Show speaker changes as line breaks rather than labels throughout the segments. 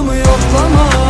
nabzımı yoklama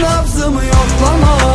Nabzımı yoklama.